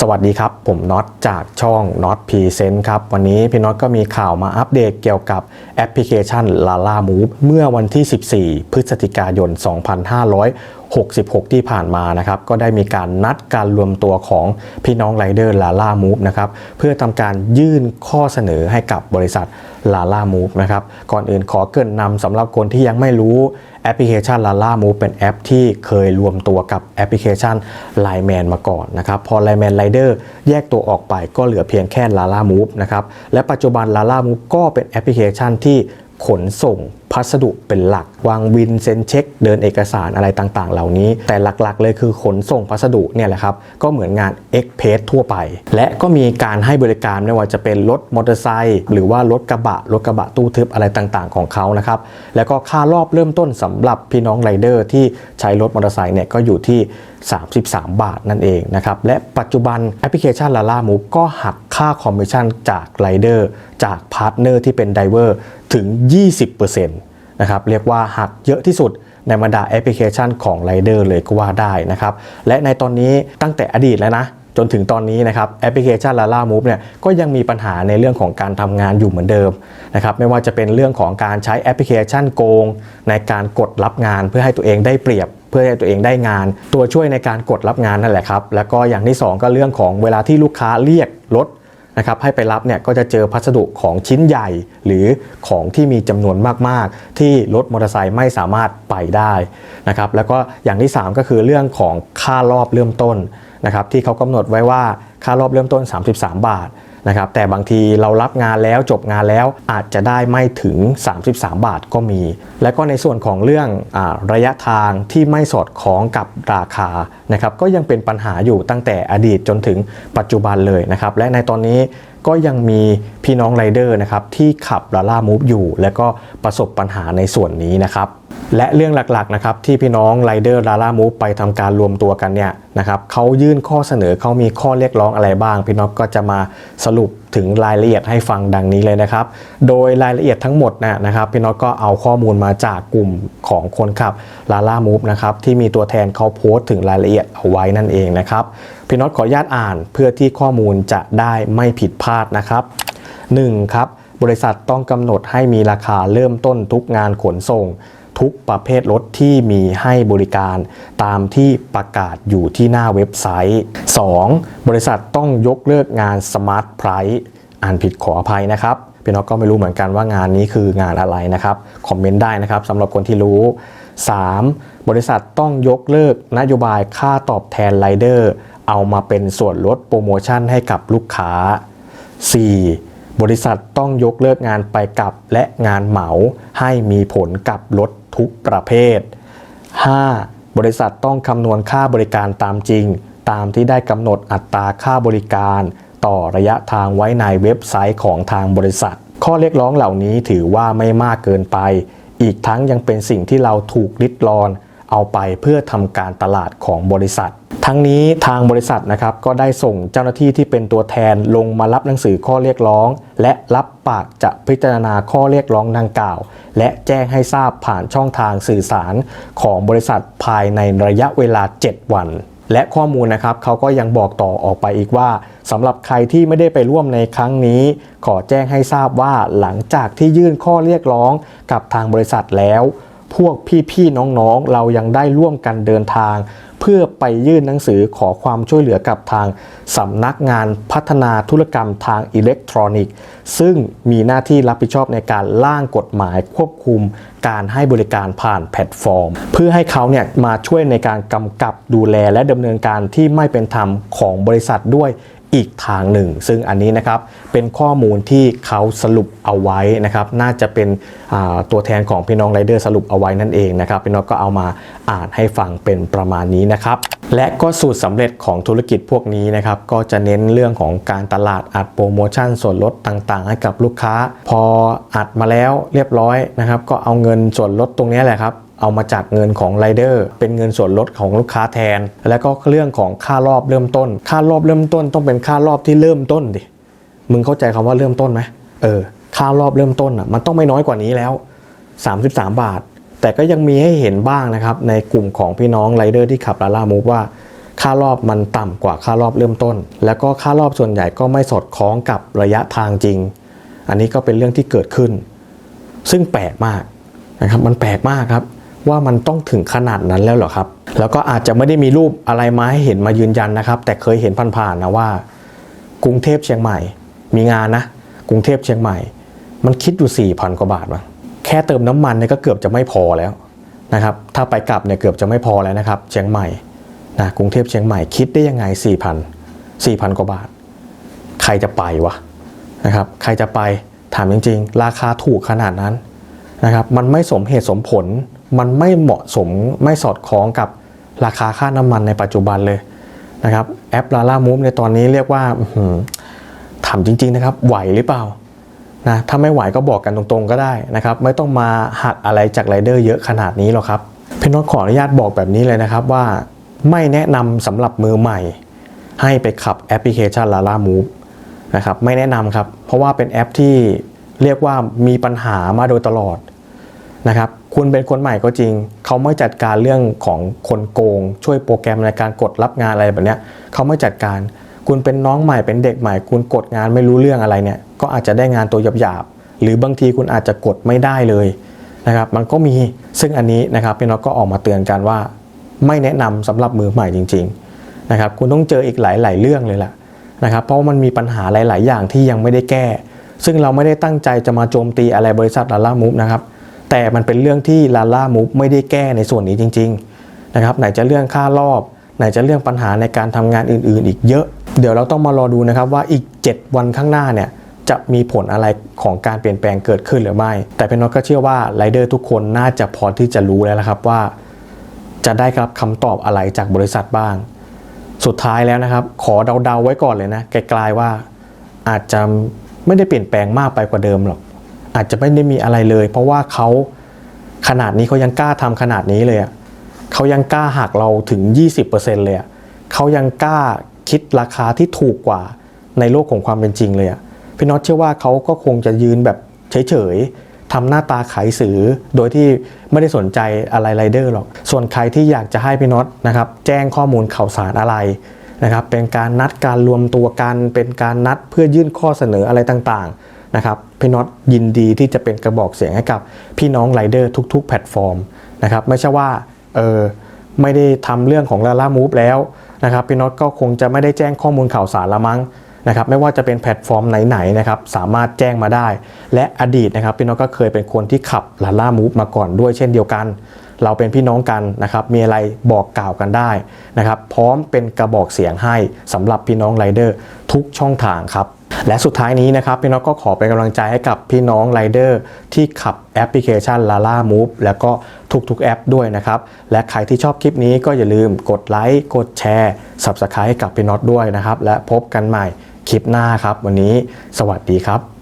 สวัสดีครับ ผมน็อตจากช่องน็อตพรีเซนต์ครับ วันนี้พี่น็อตก็มีข่าวมาอัปเดตเกี่ยวกับแอปพลิเคชัน Lala Move เมื่อวันที่ 14 พฤศจิกายน 66 ที่ผ่านมานะครับก็ได้มีการนัดการรวมตัวของพี่น้องไรเดอร์ Lala Move นะครับเพื่อทำการยื่นข้อเสนอให้กับบริษัท Lala Move นะครับก่อนอื่นขอเกินนำสำหรับคนที่ยังไม่รู้แอปพลิเคชัน Lala Move เป็นแอปที่เคยรวมตัวกับแอปพลิเคชัน Line Man มาก่อนนะครับ พอ Line Man Rider แยกตัวออกไปก็เหลือเพียงแค่ Lala Move นะครับ และปัจจุบัน Lala Move ก็เป็นแอปพลิเคชันที่ ขนส่งพัสดุเป็นหลัก วางวินเซ็นเช็ค เดินเอกสารอะไรต่างๆ เหล่านี้ แต่หลักๆ เลยคือขนส่งพัสดุเนี่ยแหละครับ ก็เหมือนงาน e x p r e s s ทั่วไป และก็มีการให้บริการไม่ว่าจะเป็นรถมอเตอร์ไซค์หรือว่ารถกระบะ รถกระบะตู้ทึบอะไรต่างๆ ของเขานะครับ แล้วก็ค่ารอบเริ่มต้นสำหรับพี่น้องไรเดอร์ที่ใช้รถมอเตอร์ไซค์เนี่ยก็อยู่ที่ 33 บาทนั่นเองนะครับ และปัจจุบันแอปพลิเคชัน Lala Move ก็หักค่าคอมมิชชั่นจากไรเดอร์จากพาร์ทเนอร์ที่เป็นไดเวอร์ถึง 20%นะครับ เรียกว่าหักเยอะที่สุดในบรรดาแอปพลิเคชันของไรเดอร์เลยก็ว่าได้นะครับ และในตอนนี้ตั้งแต่อดีตแล้วนะจนถึงตอนนี้นะครับแอปพลิเคชัน Lala Move เนี่ยก็ยังมีปัญหาในเรื่องของการทำงานอยู่เหมือนเดิมนะครับไม่ว่าจะเป็นเรื่องของการใช้แอปพลิเคชันโกง ในการกดรับงานเพื่อให้ตัวเองได้เปรียบ พื่อให้ตัวเองได้งาน ตัวช่วยในการกดรับงานนั่นแหละครับ แล้วก็อย่างที่ 2 ก็เรื่องของเวลาที่ลูกค้าเรียกรถนะครับให้ไปรับเนี่ยก็จะเจอพัสดุของชิ้นใหญ่ หรือของที่มีจำนวนมากๆ ที่รถมอเตอร์ไซค์ไม่สามารถไปได้นะครับแล้วก็อย่างที่ 3 ก็คือเรื่องของค่ารอบเริ่มต้นนะครับที่เขากำหนดไว้ว่าค่ารอบเริ่มต้น 33 บาท นะครับแต่บางทีเรารับงานแล้วจบงานแล้วอาจจะได้ไม่ถึง 33 บาทก็มี และก็ในส่วนของเรื่องอระยะทางที่ไม่สอดคล้องกับราคานะครับก็ยังเป็นปัญหาอยู่ตั้งแต่อดีตจนถึงปัจจุบันเลยนะครับและในตอนนี้ ก็ยังมีพี่น้องไรเดอร์นะครับที่ขับลาล่ามูฟอยู่ และก็ประสบปัญหาในส่วนนี้นะครับและเรื่องหลักๆนะครับที่พี่น้องไรเดอร์ลาล่ามูฟไปทำการรวมตัวกันเนี่ยนะครับเขายื่นข้อเสนอเขามีข้อเรียกร้องอะไรบ้าง พี่น้องก็จะมาสรุป ถึงรายละเอียดให้ฟังดังนี้เลยนะครับ โดยรายละเอียดทั้งหมดนะนะครับพี่น้องก็เอาข้อมูลมาจากกลุ่มของคนขับลาล่ามูฟนะครับที่มีตัวแทนเขาโพสต์ถึงรายละเอียดเอาไว้นั่นเองนะครับพี่น้องขออนุญาตอ่านเพื่อที่ข้อมูลจะได้ไม่ผิดพลาดนะครับ 1. ครับบริษัทต้องกำหนดให้มีราคาเริ่มต้นทุกงานขนส่ง ทุกประเภทรถที่มีให้บริการตามที่ประกาศอยู่ที่หน้าเว็บไซต์ 2. บริษัทต้องยกเลิกงาน Smart Price อ่านผิดขออภัยนะครับพี่น้องก็ไม่รู้เหมือนกันว่างานนี้คืองานอะไรนะครับคอมเมนต์ได้นะครับสำหรับคนที่รู้ 3. บริษัทต้องยกเลิกนโยบายค่าตอบแทนไรเดอร์เอามาเป็นส่วนลดโปรโมชั่นให้กับลูกค้า 4. บริษัทต้องยกเลิกงานไปกับและงานเหมาให้มีผลกับรถทุกประเภท 5. บริษัทต้องคำนวณค่าบริการตามจริง ตามที่ได้กำหนดอัตราค่าบริการ ต่อระยะทางไว้ในเว็บไซต์ของทางบริษัท ข้อเรียกร้องเหล่านี้ถือว่าไม่มากเกินไป อีกทั้งยังเป็นสิ่งที่เราถูกริดรอน เอาไปเพื่อทำการตลาดของบริษัท ทั้งนี้ทางบริษัทนะครับก็ได้ส่งเจ้าหน้าที่ที่เป็นตัวแทนลงมารับหนังสือข้อเรียกร้อง และรับปากจะพิจารณาข้อเรียกร้องดังกล่าว และแจ้งให้ทราบผ่านช่องทางสื่อสารของบริษัทภายในระยะเวลา 7 วันและข้อมูลนะครับเขาก็ยังบอกต่อออกไปอีกว่าสำหรับใครที่ไม่ได้ไปร่วมในครั้งนี้ ขอแจ้งให้ทราบว่าหลังจากที่ยื่นข้อเรียกร้องกับทางบริษัทแล้ว พวกพี่ๆน้องๆ เรายังได้ร่วมกันเดินทาง เพื่อ ไปยื่นหนังสือขอความช่วยเหลือกับทางสำนักงานพัฒนาธุรกรรมทางอิเล็กทรอนิกส์ ซึ่งมีหน้าที่รับผิดชอบในการร่างกฎหมายควบคุมการให้บริการผ่านแพลตฟอร์ม เพื่อให้เขาเนี่ยมาช่วยในการกำกับดูแลและดำเนินการที่ไม่เป็นธรรมของบริษัทด้วย อีกทางหนึ่ง ซึ่งอันนี้นะครับเป็นข้อมูลที่เขาสรุปเอาไว้นะครับน่าจะเป็นตัวแทนของพี่น้องไรเดอร์สรุปเอาไว้นั่นเองนะครับพี่น้องก็เอามาอ่านให้ฟังเป็นประมาณนี้นะครับและก็สูตรสำเร็จของธุรกิจพวกนี้นะครับก็จะเน้นเรื่องของการตลาดอัดโปรโมชั่นส่วนลดต่างๆ ให้กับลูกค้า พออัดมาแล้วเรียบร้อยนะครับก็เอาเงินส่วนลดตรงนี้แหละครับ เอามาจากเงินของไรเดอร์เป็นเงินส่วนลดของลูกค้าแทน แล้วก็เรื่องของค่ารอบเริ่มต้น ค่ารอบเริ่มต้นต้องเป็นค่ารอบที่เริ่มต้นดิมึงเข้าใจคำว่าเริ่มต้นไหมเออค่ารอบเริ่มต้นอะมันต้องไม่น้อยกว่านี้แล้ว 33 บาท แต่ก็ยังมีให้เห็นบ้างนะครับในกลุ่มของพี่น้องไรเดอร์ที่ขับลาล่ามูฟว่าค่ารอบมันต่ำกว่าค่ารอบเริ่มต้น แล้วก็ค่ารอบส่วนใหญ่ก็ไม่สอดคล้องกับระยะทางจริง อันนี้ก็เป็นเรื่องที่เกิดขึ้น ซึ่งแปลกมากนะครับ มันแปลกมากครับ ว่ามันต้องถึงขนาดนั้นแล้วเหรอครับ แล้วก็อาจจะไม่ได้มีรูปอะไรมาให้เห็นมายืนยันนะครับ แต่เคยเห็นผ่านๆนะว่า กรุงเทพเชียงใหม่ มีงานนะ กรุงเทพเชียงใหม่ มันคิดอยู่4,000กว่าบาทวะแค่เติมน้ำมันเนี่ยก็เกือบจะไม่พอแล้วนะครับถ้าไปกลับเนี่ยเกือบจะไม่พอแล้วนะครับ เชียงใหม่นะกรุงเทพเชียงใหม่คิดได้ยังไง4,000 4,000 กว่าบาท ใครจะไปวะนะครับใครจะไปถามจริง ๆ ราคาถูกขนาดนั้นนะครับมันไม่สมเหตุสมผล มันไม่เหมาะสมไม่สอดคล้องกับราคาค่าน้ำมันในปัจจุบันเลยนะครับแอปลาล่ามูฟในตอนนี้เรียกว่าถามจริงๆนะครับไหวหรือเปล่านะถ้าไม่ไหวก็บอกกันตรงๆก็ได้นะครับไม่ต้องมาหักอะไรจากไรเดอร์เยอะขนาดนี้หรอกครับพี่น้องขออนุญาตบอกแบบนี้เลยนะครับว่าไม่แนะนำสำหรับมือใหม่ ให้ไปขับแอปพลิเคชัน Lala Move นะครับไม่แนะนำครับ เพราะว่าเป็นแอปที่เรียกว่ามีปัญหามาโดยตลอดนะครับ คุณเป็นคนใหม่ก็จริง เขาไม่จัดการเรื่องของคนโกง ช่วยโปรแกรมในการกดรับงานอะไรแบบเนี้ยเขาไม่จัดการ คุณเป็นน้องใหม่เป็นเด็กใหม่ คุณกดงานไม่รู้เรื่องอะไรเนี่ย ก็อาจจะได้งานตัวหยาบๆ หรือบางทีคุณอาจจะกดไม่ได้เลยนะครับ มันก็มีซึ่งอันนี้นะครับพี่น็อตก็ออกมาเตือนกันว่า ไม่แนะนำสำหรับมือใหม่จริง ๆนะครับ คุณต้องเจออีกหลายๆเรื่องเลยล่ะนะครับ เพราะมันมีปัญหาหลาย ๆ อย่างที่ยังไม่ได้แก้ ซึ่งเราไม่ได้ตั้งใจจะมาโจมตีอะไรบริษัทลาล่ามูฟนะครับ แต่มันเป็นเรื่องที่ลาล่ามูฟไม่ได้แก้ในส่วนนี้จริง ๆ นะครับ ไหนจะเรื่องค่ารอบ ไหนจะเรื่องปัญหาในการทำงานอื่น ๆ อีกเยอะ เดี๋ยวเราต้องมารอดูนะครับว่าอีก 7 วันข้างหน้าเนี่ยจะมีผลอะไรของการเปลี่ยนแปลงเกิดขึ้นหรือไม่ แต่เป็นน็อตก็เชื่อว่าไรเดอร์ทุกคนน่าจะพอที่จะรู้แล้วละครับว่า จะได้รับคำตอบอะไรจากบริษัทบ้าง สุดท้ายแล้วนะครับ ขอเดาๆไว้ก่อนเลยนะไกลๆว่าอาจจะไม่ได้เปลี่ยนแปลงมากไปกว่าเดิมหรอก อาจจะไม่ได้มีอะไรเลย เพราะว่าเขาขนาดนี้เขายังกล้าทำขนาดนี้เลยอะเขายังกล้าหักเราถึง 20%เลยอะเขายังกล้าคิดราคาที่ถูกกว่าในโลกของความเป็นจริงเลยอะพี่น็อตเชื่อว่าเขาก็คงจะยืนแบบเฉยๆทำหน้าตาขายสือโดยที่ไม่ได้สนใจอะไรไรเดอร์หรอก ส่วนใครที่อยากจะให้พี่น็อตนะครับแจ้งข้อมูลข่าวสารอะไรนะครับเป็นการนัดการรวมตัวกันเป็นการนัดเพื่อยื่นข้อเสนออะไรต่างๆ นะครับพี่น็อตยินดีที่จะเป็นกระบอกเสียงให้กับพี่น้องไรเดอร์ทุก ๆ แพลตฟอร์มนะครับไม่ใช่ว่าเออไม่ได้ทำเรื่องของลาล่ามูฟแล้วนะครับพี่น็อตก็คงจะไม่ได้แจ้งข้อมูลข่าวสารละมั้งนะครับไม่ว่าจะเป็นแพลตฟอร์มไหนๆนะครับสามารถแจ้งมาได้ และอดีตนะครับพี่น้องก็เคยเป็นคนที่ขับลาล่ามูฟมาก่อนด้วยเช่นเดียวกัน เราเป็นพี่น้องกันนะครับมีอะไรบอกกล่าวกันได้นะครับพร้อมเป็นกระบอกเสียงให้สำหรับพี่น้องไรเดอร์ทุกช่องทางครับและสุดท้ายนี้นะครับพี่น้องก็ขอเป็นกำลังใจให้กับพี่น้องไรเดอร์ที่ขับแอปพลิเคชัน Lala Move แล้วก็ทุกๆแอปด้วยนะครับ และใครที่ชอบคลิปนี้ก็อย่าลืมกดไลค์กดแชร์ Subscribe ให้กับพี่น็อตด้วยนะครับ และพบกันใหม่คลิปหน้าครับ วันนี้สวัสดีครับ